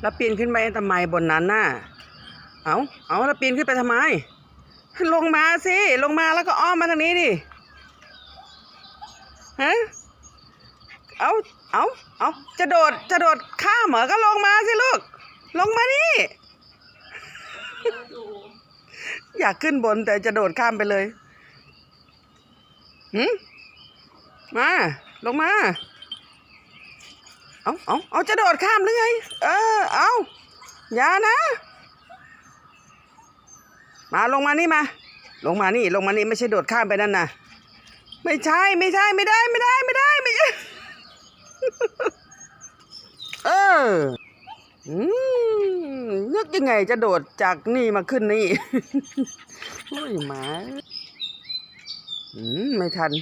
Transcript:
แล้วปีนขึ้นไปทำไมบนนั้นน่ะ เอาเอาแล้วปีนขึ้นไปทำไม ลงมาสิ ลงมาแล้วก็อ้อมมาทางนี้ดิ ฮะ เอาเอาเอาจะโดด จะโดดข้ามเหรอ ก็ลงมาสิลูก ลงมานี่ อยากขึ้นบนแต่จะโดดข้ามไปเลยหืมมา ลงมา เอาเอาเอาจะโดดข้ามหรือไง เออ อย่านะ มาลงมานี่มา ลงมานี่ ลงมานี่ไม่ใช่โดดข้ามไปนั่นนะไม่ใช่ไม่ใช่ไม่ได้ไม่ได้ไม่ได้ไม่ใช่เอออืมนึกยังไงจะโดดจากนี่มาขึ้นนี่โอ้ยหมาอืมไม่ทัน